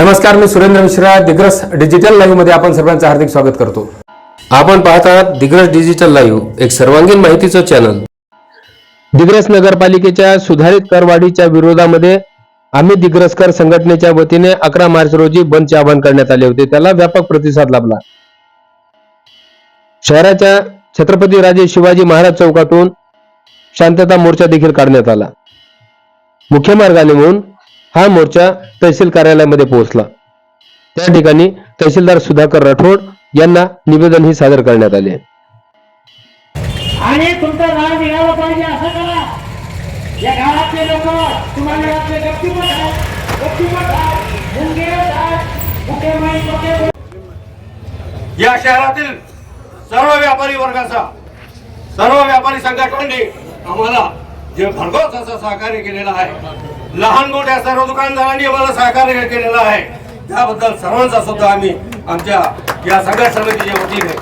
नमस्कार मी सुरेंद्र मिश्रा दिग्रस डिजिटल लाईव्हमध्ये आपण सर्वांचं हार्दिक स्वागत करतो. आपण पाहत आहात दिग्रस डिजिटल लाईव्ह एक सर्वांगीण माहितीचं चॅनल दिग्रस नगरपालिकेच्या सुधारित करवाढीच्या विरोधामध्ये आम्ही दिग्रसकर संघटनेच्या वतीने अकरा मार्च रोजी बंदचे आवाहन करण्यात आले होते. त्याला व्यापक प्रतिसाद लाभला. शहराच्या छत्रपती राजे शिवाजी महाराज चौकातून शांतता मोर्चा देखील काढण्यात आला. मुख्य मार्गाने म्हणून हा मोर्चा तहसील कार्यालयामध्ये पोहोचला. त्या ठिकाणी तहसीलदार सुधाकर राठोड यांना निवेदनही सादर करण्यात आले. आणि तुमचा राग मिळाला पाहिजे असं करा. या गावातले लोक तुम्हाला आहेत. आहेत. आहेत. या शहरातील सर्व व्यापारी वर्गाचा सर्व व्यापारी संघटनांनी आम्हाला जे भरघोस असं सहकार्य केलेलं आहे लहान मोठ्या सर्व दुकानदारांनी आम्हाला सहकार्य केलेलं आहे. त्याबद्दल सर्वांचा सुद्धा आम्ही आमच्या या सगळ्या समितीच्या वतीने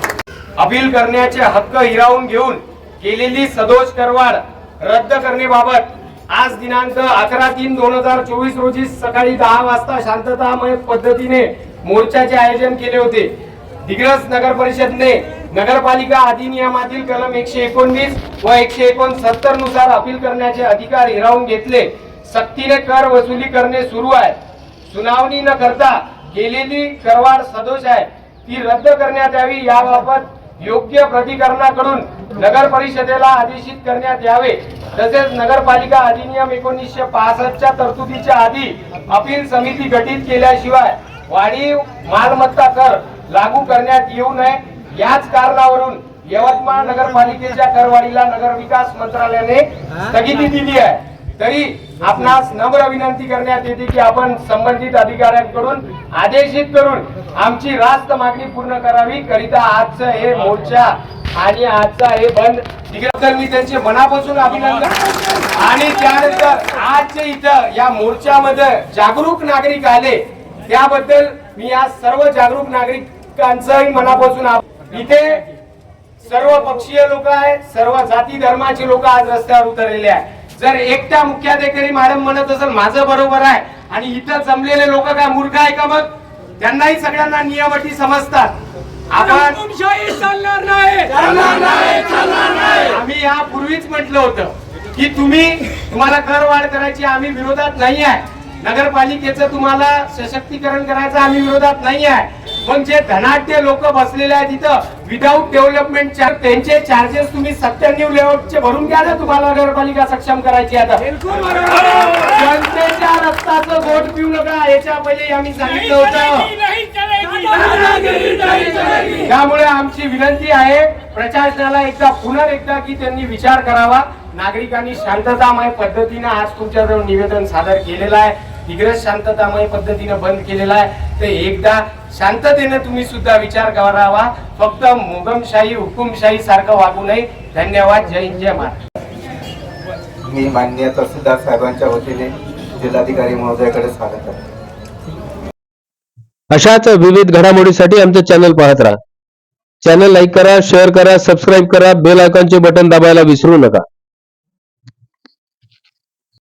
अपील करण्याचे हक्क हिरावून घेऊन केलेली सदोष करवाड रद्द करण्याबाबत आज दिनांक अकरा तीन दोन हजार चोवीस रोजी सकाळी दहा वाजता शांततामय पद्धतीने मोर्चाचे आयोजन केले होते. दिग्रस नगर परिषदने नगरपालिका अधिनियमातील कलम एकशे एकोणवीस व एकशे एकोणसत्तरनुसार अपील करण्याचे अधिकार हिरावून घेतले. सक्तीने कर वसुली करणे सुरू आहे सुनावणी न करता केलेली करवाढ सदोष आहे. ती रद्द करण्यात यावी याबाबत योग्य प्राधिकरणाकडून नगर परिषदेला आदेशित करण्यात यावे. तसेच नगरपालिका अधिनियम एकोणीसशे पासष्टच्या तरतुदीच्या आधी अपील समिती गठीत केल्याशिवाय वाढीव मालमत्ता कर लागू करण्यात येऊ नये. याच कारणावरून यवतमाळ नगरपालिकेच्या करवाढीला नगर विकास मंत्रालयाने स्थगिती दिली आहे. तरी आपणास नम्र विनंती करण्यात येते की आपण संबंधित अधिकाऱ्यांकडून आदेशित करून आमची रास्त मागणी पूर्ण करावी करिता आजचं हे मोर्चा आणि आजचा हे बंद तर मी त्यांचे मनापासून अभिनंदन. आणि त्यानंतर आजच्या इथं या मोर्चामध्ये जागरूक नागरिक आले त्याबद्दल मी या सर्व जागरूक नागरिकांचंही मनापासून इथे सर्व पक्षीय लोक आहेत सर्व जाती धर्माचे लोक आज रस्त्यावर उतरलेले आहेत. जर एकट्या मुख्याधिकारी मॅडम म्हणत असेल माझं बरोबर आहे. आणि इथं जमलेले लोक काय मूर्ख आहे का मग? त्यांनाही सगळ्यांना नियमटी समजतात. आपण चालणार नाही. आम्ही यापूर्वीच म्हटलं होतं की तुम्ही तुम्हाला कर वाढ करायची आम्ही विरोधात नाही आहे. नगरपालिकेचं तुम्हाला सशक्तीकरण करायचं आम्ही विरोधात नाही आहे. पण जे धनाढ्य लोक बसलेले आहेत तिथं विदाऊट डेव्हलपमेंट त्यांचे चार्जेस तुम्ही सत्त्याण्णव लेआउटचे भरून घ्या ना तुम्हाला नगरपालिका सक्षम करायची आता. जनतेच्या रक्ताचं गोट पिऊ नका याच्या पहिले आम्ही सांगितलं होतं. त्यामुळे आमची विनंती आहे प्रशासनाला एकदा पुन्हा एकदा की त्यांनी विचार करावा. नागरिकांनी शांततामय पद्धतीने आज तुमच्याजवळ निवेदन सादर केलेलं आहे. दिग्रस शांततामय पद्धतीने बंद केलेला आहे. ते एकदा शांततेने तुम्ही सुद्धा विचार करावा. फक्त मोगमशाही हुकुमशाही सारखं वागू नये. धन्यवाद. जय हिंद जय महाराज मी माननीय तहसीलदार साहेबांच्या वतीने जिल्हाधिकारी महोदयाकडे स्वागत करतो. अशाच विविध घडामोडीसाठी आमचं चॅनल पाहत राहा. चॅनल लाईक करा शेअर करा सबस्क्राईब करा बेल आयकॉनचे बटन दाबायला विसरू नका.